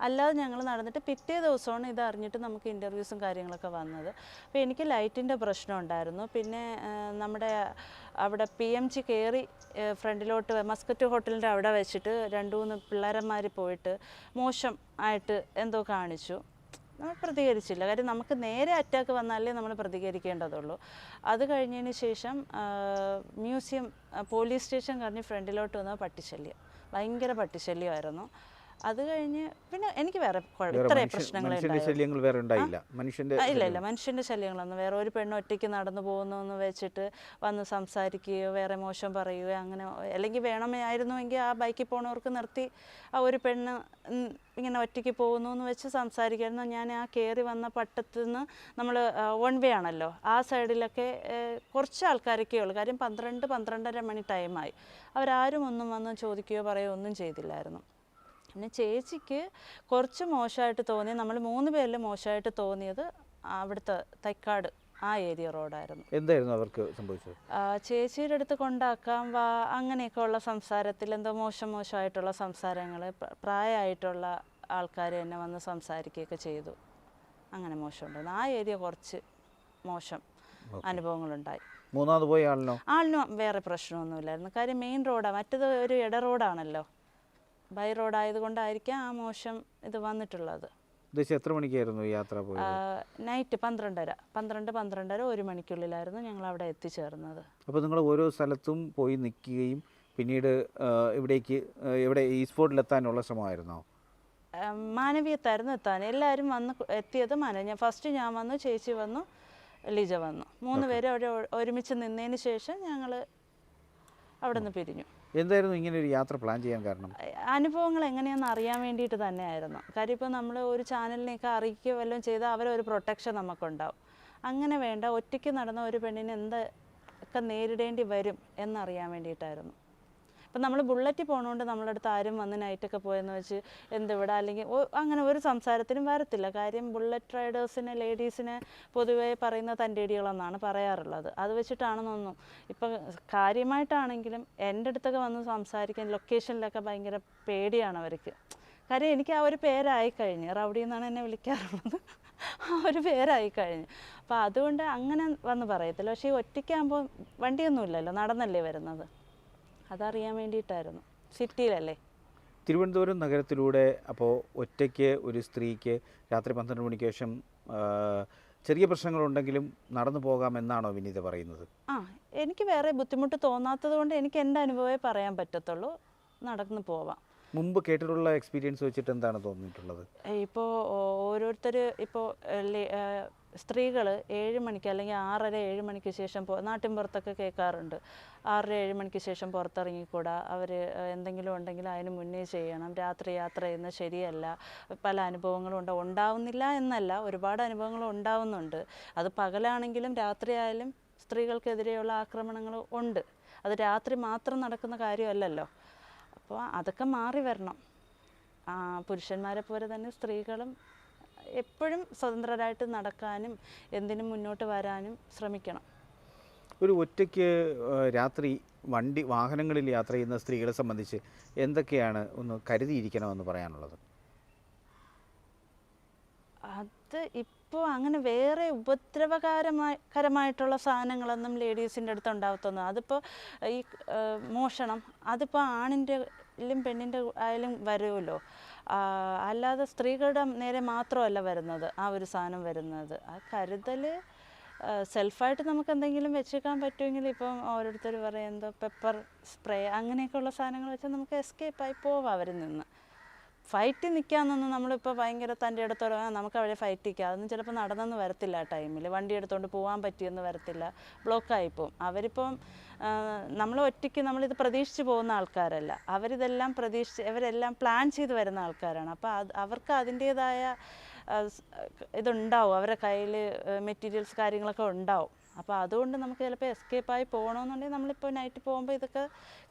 അല്ലാതെ ഞങ്ങൾ നടന്നിട്ട് പിറ്റേ ദിവസമാണ് ഇത് അറിഞ്ഞിട്ട് നമുക്ക് ഇന്റർവ്യൂസും കാര്യങ്ങളൊക്കെ വന്നത്. അപ്പോൾ എനിക്ക് ലൈറ്റിന്റെ പ്രശ്നം ഉണ്ടായിരുന്നു. പിന്നെ നമ്മുടെ അവിടെ പി എം ജി കയറി ഫ്രണ്ടിലോട്ട് മസ്കറ്റ് ഹോട്ടലിന്റെ അവിടെ വെച്ചിട്ട് രണ്ട് മൂന്ന് പിള്ളേരന്മാർ പോയിട്ട് മോശം ആയിട്ട് എന്തോ കാണിച്ചു. നമ്മൾ പ്രതികരിച്ചില്ല. കാര്യം നമുക്ക് നേരെ അറ്റാക്ക് വന്നാലേ നമ്മൾ പ്രതികരിക്കേണ്ടതുള്ളൂ. അത് കഴിഞ്ഞതിന് ശേഷം മ്യൂസിയം പോലീസ് സ്റ്റേഷൻ കഴിഞ്ഞ് ഫ്രണ്ടിലോട്ട് വന്ന പട്ടിശല്യം. ഭയങ്കര പട്ടിശല്യമായിരുന്നു. അത് കഴിഞ്ഞ് പിന്നെ എനിക്ക് വേറെ ഇത്രേ ഇത്രയും പ്രശ്നങ്ങൾ വേറെ ഉണ്ടായില്ല. മനുഷ്യന്റെ ഇല്ല ഇല്ല. മനുഷ്യന്റെ ശല്യങ്ങളൊന്നും. വേറെ ഒരു പെണ്ണ് ഒറ്റയ്ക്ക് നടന്നു പോകുന്നു എന്ന് വെച്ചിട്ട് വന്ന് സംസാരിക്കുകയോ വേറെ മോശം പറയുകയോ അങ്ങനെ അല്ലെങ്കിൽ വേണമായിരുന്നുവെങ്കിൽ ആ ബൈക്കിൽ പോണവർക്ക് നിർത്തി ആ ഒരു പെണ്ണ് ഇങ്ങനെ ഒറ്റയ്ക്ക് പോകുന്നു എന്ന് വെച്ച് സംസാരിക്കായിരുന്നു. ഞാൻ ആ കയറി വന്ന പട്ടത്തിൽ നിന്ന് നമ്മൾ വൺ വേ ആണല്ലോ. ആ സൈഡിലൊക്കെ കുറച്ച് ആൾക്കാരൊക്കെ ഉള്ളൂ. കാര്യം പന്ത്രണ്ട് പന്ത്രണ്ടര മണി ടൈമായി അവരാരും ഒന്നും വന്ന് ചോദിക്കുകയോ പറയുകയോ ഒന്നും ചെയ്തില്ലായിരുന്നു. പിന്നെ ചേച്ചിക്ക് കുറച്ച് മോശമായിട്ട് തോന്നി നമ്മൾ മൂന്ന് പേരിൽ മോശമായിട്ട് തോന്നിയത് അവിടുത്തെ തൈക്കാട് ആ ഏരിയ റോഡായിരുന്നു. എന്തായിരുന്നു അവർക്ക് സംഭവിച്ചത്? ചേച്ചിയുടെ അടുത്ത് കൊണ്ടാക്കാം വാ അങ്ങനെയൊക്കെ ഉള്ള സംസാരത്തിൽ എന്തോ മോശം മോശമായിട്ടുള്ള സംസാരങ്ങൾ പ്രായമായിട്ടുള്ള ആൾക്കാർ തന്നെ വന്ന് സംസാരിക്കുകയൊക്കെ ചെയ്തു. അങ്ങനെ മോശമുണ്ടായിരുന്നു. ആ ഏരിയ കുറച്ച് മോശം അനുഭവങ്ങളുണ്ടായി. മൂന്നാമത് പോയ ആളിനോ? ആളിനും വേറെ പ്രശ്നമൊന്നുമില്ലായിരുന്നു. കാര്യം മെയിൻ റോഡാണ് മറ്റത് ഒരു ഇട റോഡാണല്ലോ. ബൈ റോഡ് ആയതുകൊണ്ടായിരിക്കാം ആ മോശം ഇത് വന്നിട്ടുള്ളത്. എത്ര മണിക്കായിരുന്നു യാത്ര പോയത്? നൈറ്റ് പന്ത്രണ്ടര. പന്ത്രണ്ട് പന്ത്രണ്ടര ഒരു മണിക്കുള്ളിലായിരുന്നു ഞങ്ങൾ അവിടെ എത്തിച്ചേർന്നത്. അപ്പോൾ നിങ്ങൾ ഓരോ സ്ഥലത്തും പോയി നിൽക്കുകയും പിന്നീട് ഇവിടേക്ക് ഇവിടെ ഈ സ്പോട്ടിലെത്താനുള്ള ശ്രമമായിരുന്നോ? മാനവീയത്തായിരുന്നു എത്താൻ. എല്ലാവരും വന്ന് എത്തിയത് മാനവ ഞാൻ ഫസ്റ്റ് ഞാൻ വന്നു ചേച്ചി വന്നു ലിജ വന്നു. മൂന്ന് പേര് അവിടെ ഒരുമിച്ച് നിന്നതിന് ശേഷം ഞങ്ങൾ അവിടെ നിന്ന് പിരിഞ്ഞു. എന്തായിരുന്നു ഇങ്ങനെ ഒരു യാത്ര പ്ലാൻ ചെയ്യാൻ കാരണം? അനുഭവങ്ങൾ എങ്ങനെയാണെന്ന് അറിയാൻ വേണ്ടിയിട്ട് തന്നെയായിരുന്നു. കാര്യം ഇപ്പോൾ നമ്മൾ ഒരു ചാനലിനെയൊക്കെ അറിയിക്കുക വല്ലതും ചെയ്താൽ അവരൊരു പ്രൊട്ടക്ഷൻ നമുക്കുണ്ടാവും. അങ്ങനെ വേണ്ട ഒറ്റയ്ക്ക് നടന്ന ഒരു പെണ്ണിനെ എന്ത് ഒക്കെ നേരിടേണ്ടി വരും എന്നറിയാൻ വേണ്ടിയിട്ടായിരുന്നു. ഇപ്പം നമ്മൾ ബുള്ളറ്റിൽ പോകണോണ്ട് നമ്മളെ അടുത്ത് ആരും വന്ന് നൈറ്റൊക്കെ പോയെന്ന് വെച്ച് എന്തിവിടെ അല്ലെങ്കിൽ അങ്ങനെ ഒരു സംസാരത്തിനും വരത്തില്ല. കാര്യം ബുള്ളറ്റ് റൈഡേഴ്സിനെ ലേഡീസിനെ പൊതുവേ പറയുന്ന തന്റെടികളെന്നാണ് പറയാറുള്ളത്. അത് വെച്ചിട്ടാണെന്നൊന്നും ഇപ്പം കാര്യമായിട്ടാണെങ്കിലും എന്റെ അടുത്തൊക്കെ വന്ന് സംസാരിക്കാൻ ലൊക്കേഷനിലൊക്കെ ഭയങ്കര പേടിയാണ് അവർക്ക്. കാര്യം എനിക്ക് ആ ഒരു പേരായി കഴിഞ്ഞ് റൗഡി എന്നാണ് എന്നെ വിളിക്കാറുള്ളത്. ആ ഒരു പേരായി കഴിഞ്ഞു. അപ്പോൾ അതുകൊണ്ട് അങ്ങനെ വന്ന് പറയത്തില്ല. പക്ഷേ ഈ ഒറ്റയ്ക്കാകുമ്പോൾ വണ്ടിയൊന്നുമില്ലല്ലോ നടന്നല്ലേ വരുന്നത്? അതറിയാൻ വേണ്ടിയിട്ടായിരുന്നു. സിറ്റിയിലല്ലേ? തിരുവനന്തപുരം നഗരത്തിലൂടെ അപ്പോൾ ഒറ്റയ്ക്ക് ഒരു സ്ത്രീക്ക് രാത്രി പന്ത്രണ്ട് മണിക്ക് ശേഷം ചെറിയ പ്രശ്നങ്ങളുണ്ടെങ്കിലും നടന്നു പോകാമെന്നാണോ വിനീത പറയുന്നത്? ആ എനിക്ക് വേറെ ബുദ്ധിമുട്ട് തോന്നാത്തത് കൊണ്ട് എനിക്ക് എന്റെ അനുഭവമേ പറയാൻ പറ്റത്തുള്ളൂ. നടന്നു പോവാം. മുമ്പ് കേട്ടിട്ടുള്ള എക്സ്പീരിയൻസ് വെച്ചിട്ട് എന്താണ് തോന്നിയിട്ടുള്ളത്? ഇപ്പോൾ ഓരോരുത്തർ ഇപ്പോൾ സ്ത്രീകൾ ഏഴ് മണിക്ക് അല്ലെങ്കിൽ ആറര ഏഴ് മണിക്ക് ശേഷം നാട്ടിൻ പുറത്തൊക്കെ കേൾക്കാറുണ്ട്. ആറര ഏഴ് മണിക്ക് ശേഷം പുറത്തിറങ്ങിക്കൂടാ. അവർ എന്തെങ്കിലും ഉണ്ടെങ്കിൽ അതിന് മുന്നേ ചെയ്യണം. രാത്രി യാത്ര ചെയ്യുന്നത് ശരിയല്ല. പല അനുഭവങ്ങളും ഉണ്ട്. ഉണ്ടാവുന്നില്ല എന്നല്ല. ഒരുപാട് അനുഭവങ്ങൾ ഉണ്ടാവുന്നുണ്ട്. അത് പകലാണെങ്കിലും രാത്രിയായാലും സ്ത്രീകൾക്കെതിരെയുള്ള ആക്രമണങ്ങൾ ഉണ്ട്. അത് രാത്രി മാത്രം നടക്കുന്ന കാര്യമല്ലല്ലോ. അപ്പോൾ അതൊക്കെ മാറി വരണം. പുരുഷന്മാരെ പോലെ തന്നെ സ്ത്രീകളും എപ്പോഴും സ്വതന്ത്രരായിട്ട് നടക്കാനും എന്തിനും മുന്നോട്ട് വരാനും ശ്രമിക്കണം. ഒരു ഒറ്റയ്ക്ക് രാത്രി വണ്ടി വാഹനങ്ങളിൽ യാത്ര ചെയ്യുന്ന സ്ത്രീകളെ സംബന്ധിച്ച് എന്തൊക്കെയാണ് ഒന്ന് കരുതിയിരിക്കണമെന്ന് പറയാനുള്ളത്? അത് ഇപ്പോൾ അങ്ങനെ വേറെ ഉപദ്രവകാരമായകരമായിട്ടുള്ള സാധനങ്ങളൊന്നും ലേഡീസിന്റെ അടുത്ത് ഉണ്ടാകത്തൊന്നും അതിപ്പോൾ ഈ മോഷണം അതിപ്പോൾ ആണിന്റെ ലും പെണ്ണിന്റെ ആയാലും വരുമല്ലോ. അല്ലാതെ സ്ത്രീകളുടെ നേരെ മാത്രമല്ല വരുന്നത് ആ ഒരു സാധനം വരുന്നത്. ആ കരുതൽ സെൽഫായിട്ട് നമുക്ക് എന്തെങ്കിലും വെച്ചേക്കാൻ പറ്റുമെങ്കിൽ ഇപ്പം ഓരോരുത്തർ പറയും എന്തോ പെപ്പർ സ്പ്രേ അങ്ങനെയൊക്കെയുള്ള സാധനങ്ങൾ വെച്ചാൽ നമുക്ക് എസ്കേപ്പായി പോവാം അവരിൽ നിന്ന്. ഫൈറ്റ് നിൽക്കാമെന്നൊന്നും നമ്മളിപ്പോൾ ഭയങ്കര തന്റെ അടുത്തോടെ നമുക്ക് അവിടെ ഫൈറ്റ് നിൽക്കാം. അതൊന്നും ചിലപ്പോൾ നടന്നെന്ന് വരത്തില്ല ആ ടൈമിൽ വണ്ടി എടുത്തുകൊണ്ട് പോകാൻ പറ്റിയെന്ന് വരത്തില്ല. ബ്ലോക്കായി പോകും അവരിപ്പം നമ്മൾ ഒറ്റയ്ക്ക് നമ്മളിത് പ്രതീക്ഷിച്ച് പോകുന്ന ആൾക്കാരല്ല. അവരിതെല്ലാം പ്രതീക്ഷിച്ച് ഇവരെല്ലാം പ്ലാൻ ചെയ്ത് വരുന്ന ആൾക്കാരാണ്. അപ്പോൾ അത് അവർക്ക് അതിന്റേതായ ഇതുണ്ടാവും. അവരുടെ കയ്യിൽ മെറ്റീരിയൽസ് കാര്യങ്ങളൊക്കെ ഉണ്ടാവും. അപ്പോൾ അതുകൊണ്ട് നമുക്ക് ചിലപ്പോൾ എസ്കേപ്പായി പോകണമെന്നുണ്ടെങ്കിൽ നമ്മളിപ്പോൾ നൈറ്റ് പോകുമ്പോൾ ഇതൊക്കെ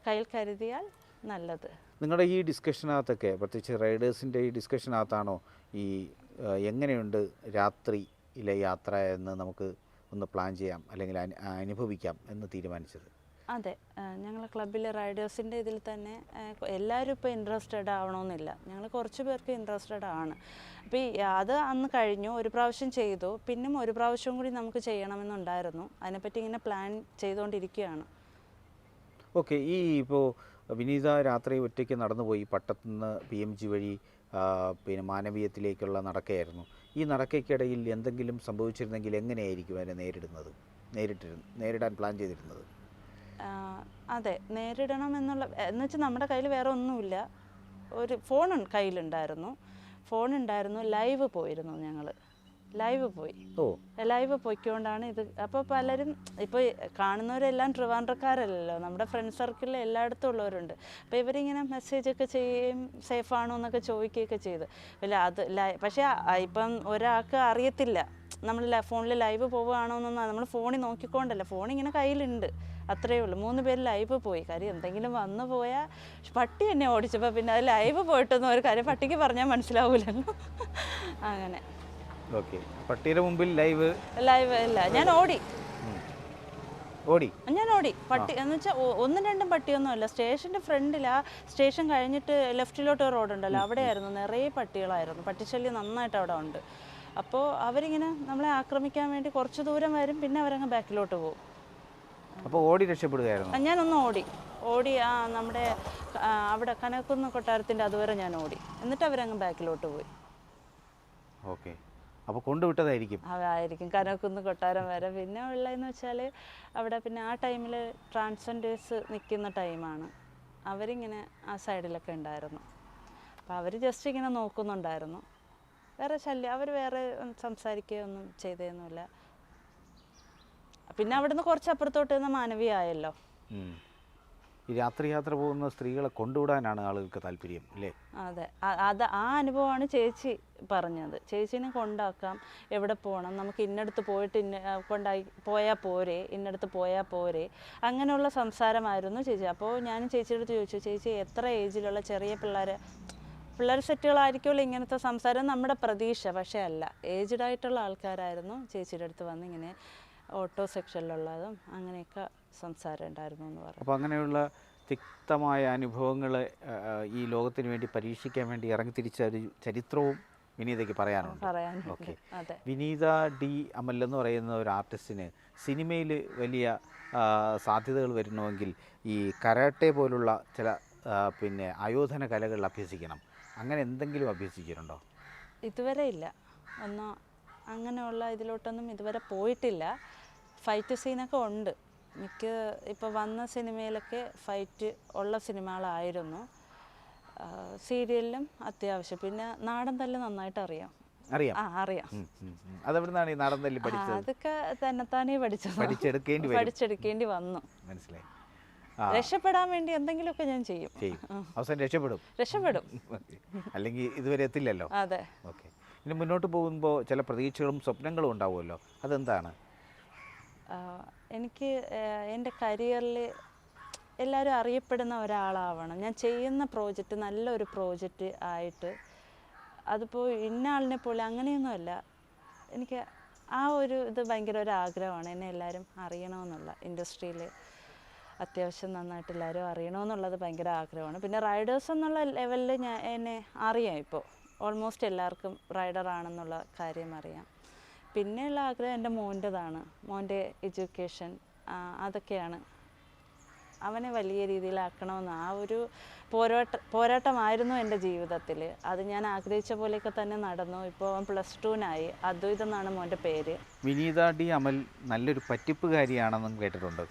കയ്യിൽ കരുതിയാൽ നല്ലത്. നിങ്ങളുടെ ഈ ഡിസ്കഷനകത്തൊക്കെ പ്രത്യേകിച്ച് റൈഡേഴ്സിന്റെ ഈ ഡിസ്കഷനകത്താണോ ഈ എങ്ങനെയുണ്ട് രാത്രിയിലെ യാത്ര എന്ന് നമുക്ക് ഒന്ന് പ്ലാൻ ചെയ്യാം അല്ലെങ്കിൽ അനുഭവിക്കാം എന്ന് തീരുമാനിച്ചത്? അതെ ഞങ്ങൾ ക്ലബിലെ റൈഡേഴ്സിന്റെ ഇതിൽ തന്നെ എല്ലാവരും ഇപ്പോൾ ഇൻട്രസ്റ്റഡ് ആവണമെന്നില്ല ഞങ്ങൾ കുറച്ച് പേർക്ക് ഇൻട്രസ്റ്റഡ് ആണ്. അപ്പോൾ അത് അന്ന് കഴിഞ്ഞു ഒരു പ്രാവശ്യം ചെയ്തു. പിന്നും ഒരു പ്രാവശ്യം കൂടി നമുക്ക് ചെയ്യണമെന്നുണ്ടായിരുന്നു. അതിനെപ്പറ്റി ഇങ്ങനെ പ്ലാൻ ചെയ്തുകൊണ്ടിരിക്കുകയാണ് ഓക്കെ ഈ ഇപ്പോൾ വിനീത രാത്രി ഒറ്റയ്ക്ക് നടന്നുപോയി പട്ടത്തുനിന്ന് പി എം ജി വഴി പിന്നെ മാനവീയത്തിലേക്കുള്ള നടക്കയായിരുന്നു. ഈ നടക്കയ്ക്കിടയിൽ എന്തെങ്കിലും സംഭവിച്ചിരുന്നെങ്കിൽ എങ്ങനെയായിരിക്കും അതിനെ നേരിടുന്നത്? നേരിട്ടിരുന്നു നേരിടാൻ പ്ലാൻ ചെയ്തിരുന്നത്? അതെ നേരിടണം എന്നുള്ള എന്ന് വെച്ചാൽ നമ്മുടെ കയ്യിൽ വേറെ ഒന്നുമില്ല. ഒരു ഫോൺ കയ്യിലുണ്ടായിരുന്നു. ഫോൺ ഉണ്ടായിരുന്നു ലൈവ് പോയിരുന്നു ഞങ്ങൾ ലൈവ് പോയി. ലൈവ് പോയിക്കൊണ്ടാണ് ഇത് അപ്പോൾ പലരും ഇപ്പോൾ കാണുന്നവരെല്ലാം ട്രിവാൻഡ്രക്കാരല്ലല്ലോ നമ്മുടെ ഫ്രണ്ട് സർക്കിളിൽ എല്ലായിടത്തും ഉള്ളവരുണ്ട്. അപ്പോൾ ഇവരിങ്ങനെ മെസ്സേജൊക്കെ ചെയ്യുകയും സേഫ് ആണോ എന്നൊക്കെ ചോദിക്കുകയൊക്കെ ചെയ്ത്. ഇല്ല അത് ലൈ പക്ഷേ ഇപ്പം ഒരാൾക്ക് അറിയത്തില്ല. നമ്മൾ ഫോണിൽ ലൈവ് പോവുകയാണോ എന്നൊന്നും നമ്മൾ ഫോണിൽ നോക്കിക്കൊണ്ടല്ല. ഫോൺ ഇങ്ങനെ കയ്യിലുണ്ട്. അത്രയേ ഉള്ളൂ. മൂന്ന് പേര് ലൈവ് പോയി. കാര്യം എന്തെങ്കിലും വന്നു പോയാൽ പട്ടി എന്നെ ഓടിച്ചപ്പോൾ പിന്നെ അത് ലൈവ് പോയിട്ടൊന്നും ഒരു കാര്യം പട്ടിക്ക് പറഞ്ഞാൽ മനസ്സിലാവൂലല്ലോ. അങ്ങനെ. ഓക്കെ പട്ടിയുടെ മുമ്പിൽ ലൈവ് ലൈവ് ഇല്ല. ഞാൻ ഓടി. ഓടി? ഞാൻ ഓടി. പട്ടി എന്ന് വെച്ചാൽ ഒന്നും രണ്ടും പട്ടിയൊന്നും അല്ല. സ്റ്റേഷന്റെ ഫ്രണ്ടിലാ സ്റ്റേഷൻ കഴിഞ്ഞിട്ട് ലെഫ്റ്റിലോട്ട് റോഡ് ഉണ്ടല്ലോ. അവിടെയായിരുന്നു നിറയെ പട്ടികളായിരുന്നു. പട്ടിശല്യം നന്നായിട്ട് അവിടെ ഉണ്ട്. അപ്പോൾ അവരിങ്ങനെ നമ്മളെ ആക്രമിക്കാൻ വേണ്ടി കുറച്ച് ദൂരം വരും. പിന്നെ അവരങ്ങ് ബാക്കിലോട്ട് പോകും. അപ്പോൾ ഓടി രക്ഷപ്പെടുകയായിരുന്നു? ഞാനൊന്ന് ഓടി. ഓടി ആ നമ്മുടെ അവിടെ കനക്കുന്ന കൊട്ടാരത്തിന്റെ അതുവരെ ഞാൻ ഓടി. എന്നിട്ട് അവരങ്ങ് ബാക്കിലോട്ട് പോയി. ഓക്കെ. അപ്പോൾ കൊണ്ടുവിട്ടതായിരിക്കും. അതായിരിക്കും കനക്കുന്ന് കൊട്ടാരം വരെ. പിന്നെ ഉള്ളതെന്ന് വെച്ചാൽ അവിടെ പിന്നെ ആ ടൈമിൽ ട്രാൻസ്ജെൻഡേഴ്സ് നിൽക്കുന്ന ടൈമാണ്. അവരിങ്ങനെ ആ സൈഡിലൊക്കെ ഉണ്ടായിരുന്നു. അപ്പോൾ അവർ ജസ്റ്റ് ഇങ്ങനെ നോക്കുന്നുണ്ടായിരുന്നു. വേറെ ശല്യം അവർ വേറെ സംസാരിക്കുകയൊന്നും ചെയ്തതൊന്നുമില്ല പിന്നെ അവിടുന്ന് കുറച്ച് അപ്പുറത്തോട്ട് നിന്ന് മാനവിയായല്ലോ. ഈ രാത്രി യാത്ര പോകുന്ന സ്ത്രീകളെ കൊണ്ടുവിടാനാണ് ആളുകൾക്ക് താല്പര്യം അല്ലേ? അതെ. അത് ആ അനുഭവമാണ് ചേച്ചി പറഞ്ഞത്. ചേച്ചീനെ കൊണ്ടാക്കാം എവിടെ പോകണം നമുക്ക് ഇന്നടുത്ത് പോയിട്ട് ഇന്ന കൊണ്ടായി പോയാൽ പോരെ ഇന്നടുത്ത് പോയാൽ പോരെ. അങ്ങനെയുള്ള സംസാരമായിരുന്നു ചേച്ചി. അപ്പോൾ ഞാൻ ചേച്ചിയുടെ അടുത്ത് ചോദിച്ചു ചേച്ചി എത്ര ഏജിലുള്ള ചെറിയ പിള്ളേരെ പിള്ളേർ സെറ്റുകളായിരിക്കുമല്ലോ ഇങ്ങനത്തെ സംസാരം? നമ്മുടെ പ്രതീക്ഷ. പക്ഷേ അല്ല ഏജ്ഡ് ആയിട്ടുള്ള ആൾക്കാരായിരുന്നു ചേച്ചിയുടെ അടുത്ത് വന്ന് ഇങ്ങനെ ഓട്ടോ സെക്ഷനിലുള്ളതും അങ്ങനെയൊക്കെ സംസാരം ഉണ്ടായിരുന്നു എന്ന് പറഞ്ഞു. അപ്പോൾ അങ്ങനെയുള്ള തിക്തമായ അനുഭവങ്ങൾ ഈ ലോകത്തിന് വേണ്ടി പരീക്ഷിക്കാൻ വേണ്ടി ഇറങ്ങിത്തിരിച്ച ഒരു ചരിത്രവും വിനീതയ്ക്ക് പറയാനുണ്ട്. ഓക്കെ. വിനീത ഡി അമൽ എന്ന് പറയുന്ന ഒരു ആർട്ടിസ്റ്റിന് സിനിമയിൽ വലിയ സാധ്യതകൾ വരണമെങ്കിൽ ഈ കരാട്ടെ പോലുള്ള ചില പിന്നെ ആയോധന കലകൾ അഭ്യസിക്കണം. അങ്ങനെ എന്തെങ്കിലും അഭ്യസിച്ചിട്ടുണ്ടോ? ഇതുവരെ ഇല്ല. ഒന്നും അങ്ങനെയുള്ള ഇതിലോട്ടൊന്നും ഇതുവരെ പോയിട്ടില്ല. ഫൈറ്റ് സീനൊക്കെ ഉണ്ട്. മിക്ക ഇപ്പോൾ വന്ന സിനിമയിലൊക്കെ ഫൈറ്റ് ഉള്ള സിനിമകളായിരുന്നു. സീരിയലിലും അത്യാവശ്യം. പിന്നെ നാടൻ തല്ല് നന്നായിട്ട് അറിയാം. അറിയാം. ആ അറിയാം. അതെവിടുന്നാണ് ഈ നാടൻ തല്ലി പഠിച്ചത്? അതൊക്കെ തന്നെത്താനേ പഠിച്ചത്. പഠിച്ചെടുക്കേണ്ടി പഠിച്ചെടുക്കേണ്ടി വന്നു. മനസ്സിലായി. രക്ഷപ്പെടാൻ വേണ്ടി എന്തെങ്കിലുമൊക്കെ ഞാൻ ചെയ്യും. അവസാനം രക്ഷപ്പെടും. രക്ഷപ്പെടും. അല്ലെങ്കിൽ ഇതുവരെ എത്തില്ലല്ലോ. അതെ. ഓക്കെ. ഇനി മുന്നോട്ട് പോകുമ്പോൾ ചില പ്രതീക്ഷകളും സ്വപ്നങ്ങളും ഉണ്ടാവുമല്ലോ. അതെന്താണ്? എനിക്ക് എന്റെ കരിയറിൽ എല്ലാവരും അറിയപ്പെടുന്ന ഒരാളാവണം. ഞാൻ ചെയ്യുന്ന പ്രോജക്റ്റ് നല്ലൊരു പ്രോജക്റ്റ് ആയിട്ട്. അതിപ്പോൾ ഇന്ന ആളിനെ പോലെ അങ്ങനെയൊന്നുമല്ല. എനിക്ക് ആ ഒരു ഇത് ഭയങ്കര ഒരു ആഗ്രഹമാണ്. എന്നെ എല്ലാവരും അറിയണമെന്നുള്ള ഇൻഡസ്ട്രിയിൽ അത്യാവശ്യം നന്നായിട്ട് എല്ലാവരും അറിയണമെന്നുള്ളത് ഭയങ്കര ആഗ്രഹമാണ്. പിന്നെ റൈഡേഴ്സ് എന്നുള്ള ലെവലിൽ ഞാൻ എന്നെ അറിയാം ഇപ്പോൾ. ഓൾമോസ്റ്റ് എല്ലാവർക്കും റൈഡർ ആണെന്നുള്ള കാര്യം അറിയാം. പിന്നെയുള്ള ആഗ്രഹം എന്റെ മോന്റെതാണ്. മോന്റെ എഡ്യൂക്കേഷൻ അതൊക്കെയാണ്. അവനെ വലിയ രീതിയിലാക്കണമെന്ന് ആ ഒരു പോരാട്ട പോരാട്ടമായിരുന്നു എന്റെ ജീവിതത്തിൽ. അത് ഞാൻ ആഗ്രഹിച്ച പോലെയൊക്കെ തന്നെ നടന്നു. ഇപ്പോൾ അവൻ പ്ലസ് ടുവിനായി. അദ്വൈത് എന്നാണ് മോന്റെ പേര്. വിനീത ഡി അമൽ നല്ലൊരു പറ്റിപ്പുകാരിയാണെന്നും കേട്ടിട്ടുണ്ട്.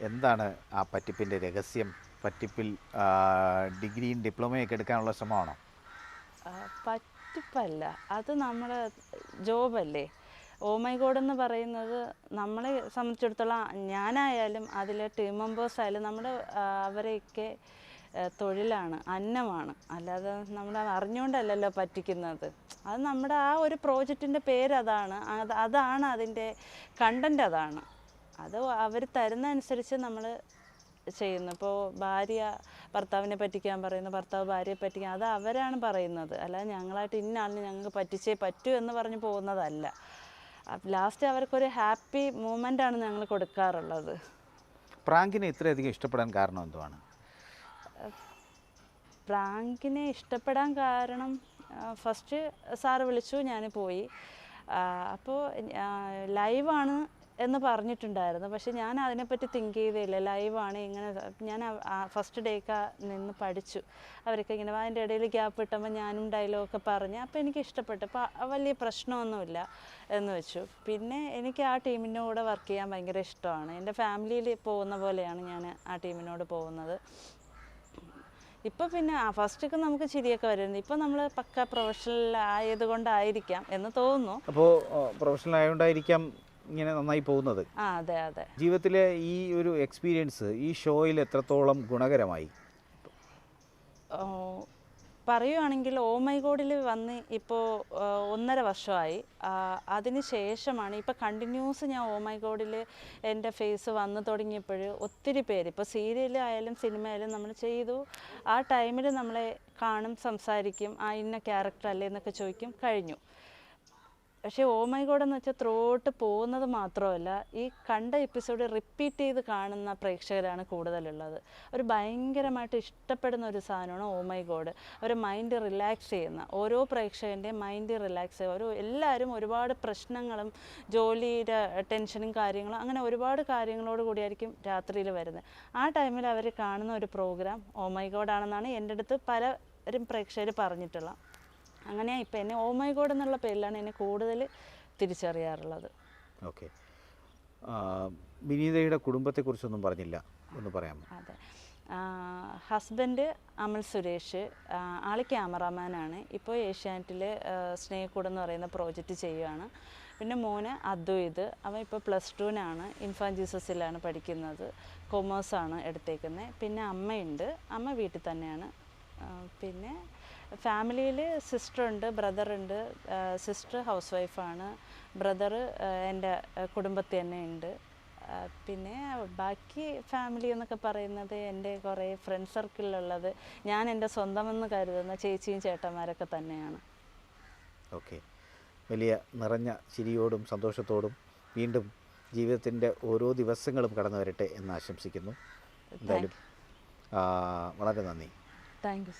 എന്താണ് ആ പറ്റിപ്പിന്റെ രഹസ്യം? പറ്റിപ്പിൽ ഡിഗ്രിയും ഡിപ്ലോമയൊക്കെ എടുക്കാനുള്ള ശ്രമമാണോ? പറ്റിപ്പല്ല. അത് നമ്മുടെ ജോബല്ലേ. ഓ മൈ ഗോഡ് എന്ന് പറയുന്നത് നമ്മളെ സംബന്ധിച്ചിടത്തോളം ഞാനായാലും അതിലെ ടീം മെമ്പേഴ്സ് ആയാലും നമ്മുടെ അവരെയൊക്കെ തൊഴിലാണ് അന്നമാണ്. അല്ലാതെ നമ്മൾ അറിഞ്ഞുകൊണ്ടല്ലല്ലോ പറ്റിക്കുന്നത്. അത് നമ്മുടെ ആ ഒരു പ്രോജക്റ്റിന്റെ പേര് അതാണ് അത് അതാണ് അതിന്റെ കണ്ടന്റ് അതാണ്. അത് അവർ തരുന്ന അനുസരിച്ച് നമ്മൾ ചെയ്യുന്നു. ഇപ്പോൾ ഭാര്യ ഭർത്താവിനെ പറ്റിക്കാൻ പറയുന്നു ഭർത്താവ് ഭാര്യയെ പറ്റിക്കാൻ അത് അവരാണ് പറയുന്നത്. അല്ലാതെ ഞങ്ങളായിട്ട് ഇന്ന ആളിനെ ഞങ്ങൾക്ക് പറ്റിച്ചേ പറ്റൂ എന്ന് പറഞ്ഞ് പോകുന്നതല്ല. ലാസ്റ്റ് അവർക്കൊരു ഹാപ്പി മൂമെന്റാണ് ഞങ്ങൾ കൊടുക്കാറുള്ളത്. പ്രാങ്കിനെ ഇത്രയധികം ഇഷ്ടപ്പെടാൻ കാരണം എന്തുവാണ്? പ്രാങ്കിനെ ഇഷ്ടപ്പെടാൻ കാരണം ഫസ്റ്റ് സാറ് വിളിച്ചു ഞാൻ പോയി. അപ്പോൾ ലൈവാണ് എന്ന് പറഞ്ഞിട്ടുണ്ടായിരുന്നു. പക്ഷെ ഞാൻ അതിനെപ്പറ്റി തിങ്ക് ചെയ്തില്ല. ലൈവാണ് ഇങ്ങനെ ഞാൻ ഫസ്റ്റ് ഡേക്ക് നിന്ന് പഠിച്ചു. അവരൊക്കെ ഇങ്ങനെ അതിന്റെ ഇടയിൽ ഗ്യാപ്പ് കിട്ടുമ്പോൾ ഞാനും ഡയലോഗൊക്കെ പറഞ്ഞു. അപ്പോൾ എനിക്ക് ഇഷ്ടപ്പെട്ടു. അപ്പോൾ വലിയ പ്രശ്നമൊന്നുമില്ല എന്ന് വെച്ചു. പിന്നെ എനിക്ക് ആ ടീമിന്റെ കൂടെ വർക്ക് ചെയ്യാൻ ഭയങ്കര ഇഷ്ടമാണ്. എന്റെ ഫാമിലിയിൽ പോകുന്ന പോലെയാണ് ഞാൻ ആ ടീമിനോട് പോകുന്നത്. ഇപ്പോൾ പിന്നെ ആ ഫസ്റ്റൊക്കെ നമുക്ക് ചിരിയൊക്കെ വരുന്നത് ഇപ്പോൾ നമ്മൾ പക്ക പ്രൊഫഷണൽ ആയതുകൊണ്ടായിരിക്കാം എന്ന് തോന്നുന്നു. അപ്പോൾ പ്രൊഫഷണൽ ആയതുകൊണ്ടായിരിക്കാം ഇങ്ങനെ നന്നായി പോകുന്നത്. അതെ അതെ. ജീവിതത്തിലെ ഈ ഒരു എക്സ്പീരിയൻസ് ഈ ഷോയിൽ എത്രത്തോളം ഗുണകരമായി? പറയുവാണെങ്കിൽ ഓ മൈ ഗോഡിൽ വന്ന് ഇപ്പോൾ ഒന്നര വർഷമായി. അതിന് ശേഷമാണ് ഇപ്പോൾ കണ്ടിന്യൂസ് ഞാൻ ഓ മൈ ഗോഡിൽ എന്റെ ഫേസ് വന്നു തുടങ്ങിയപ്പോൾ ഒത്തിരി പേര് ഇപ്പോൾ സീരിയലായാലും സിനിമയായാലും നമ്മൾ ചെയ്തു. ആ ടൈമിൽ നമ്മളെ കാണും സംസാരിക്കും ആ ഇന്ന ക്യാരക്ടർ അല്ലേ എന്നൊക്കെ ചോദിക്കും കഴിഞ്ഞു. പക്ഷേ ഓ മൈ ഗോഡ് എന്ന് വെച്ചാൽ ത്രോട്ട് പോകുന്നത് മാത്രമല്ല ഈ കണ്ട എപ്പിസോഡ് റിപ്പീറ്റ് ചെയ്ത് കാണുന്ന പ്രേക്ഷകരാണ് കൂടുതലുള്ളത്. അവർ ഭയങ്കരമായിട്ട് ഇഷ്ടപ്പെടുന്ന ഒരു സാധനമാണ് ഓ മൈ ഗോഡ്. അവർ മൈൻഡ് റിലാക്സ് ചെയ്യുന്ന ഓരോ പ്രേക്ഷകന്റെയും മൈൻഡ് റിലാക്സ് ചെയ്യുക ഒരു എല്ലാവരും ഒരുപാട് പ്രശ്നങ്ങളും ജോലിയുടെ ടെൻഷനും കാര്യങ്ങളും അങ്ങനെ ഒരുപാട് കാര്യങ്ങളോട് കൂടിയായിരിക്കും രാത്രിയിൽ വരുന്നത്. ആ ടൈമിൽ അവർ കാണുന്ന ഒരു പ്രോഗ്രാം ഓ മൈ ഗോഡ് ആണെന്നാണ് എന്റെ അടുത്ത് പലരും പ്രേക്ഷകർ പറഞ്ഞിട്ടുള്ളത്. അങ്ങനെയാണ് ഇപ്പം എന്നെ ഓ മൈ ഗോഡ് എന്നുള്ള പേരിലാണ് എന്നെ കൂടുതൽ തിരിച്ചറിയാറുള്ളത്. ഓക്കെ. വിനീതയുടെ കുടുംബത്തെക്കുറിച്ചൊന്നും പറഞ്ഞില്ല. ഒന്ന് പറയാമോ? അതെ. ഹസ്ബൻഡ് അമൽ സുരേഷ് ആൾ ക്യാമറാമാനാണ്. ഇപ്പോൾ ഏഷ്യാനെറ്റിൽ സ്നേഹക്കൂട് എന്ന് പറയുന്ന പ്രോജക്റ്റ് ചെയ്യുകയാണ് പിന്നെ മോന് അദ്വൈത് അവൻ ഇപ്പോൾ പ്ലസ് ടുവിനാണ്. ഇൻഫാൻ ജീസസിലാണ് പഠിക്കുന്നത്. കൊമേഴ്സാണ് എടുത്തേക്കുന്നത് പിന്നെ അമ്മയുണ്ട്. അമ്മ വീട്ടിൽ തന്നെയാണ്. പിന്നെ ഫാമിലിയിൽ ബ്രദർ ഉണ്ട് സിസ്റ്റർ ഹൗസ് വൈഫാണ് ബ്രദർ എന്റെ കുടുംബത്തിൽ തന്നെ ഉണ്ട്. പിന്നെ ബാക്കി ഫാമിലി എന്നൊക്കെ പറയുന്നത് എന്റെ കുറേ ഫ്രണ്ട് സർക്കിളിലുള്ളത് ഞാൻ എന്റെ സ്വന്തമെന്ന് കരുതുന്ന ചേച്ചിയും ചേട്ടന്മാരൊക്കെ തന്നെയാണ്. ഓക്കെ. വലിയ നിറഞ്ഞ ചിരിയോടും സന്തോഷത്തോടും വീണ്ടും ജീവിതത്തിന്റെ ഓരോ ദിവസങ്ങളും കടന്നു വരട്ടെ എന്ന് ആശംസിക്കുന്നു. എന്തായാലും വളരെ നന്ദി. Thank you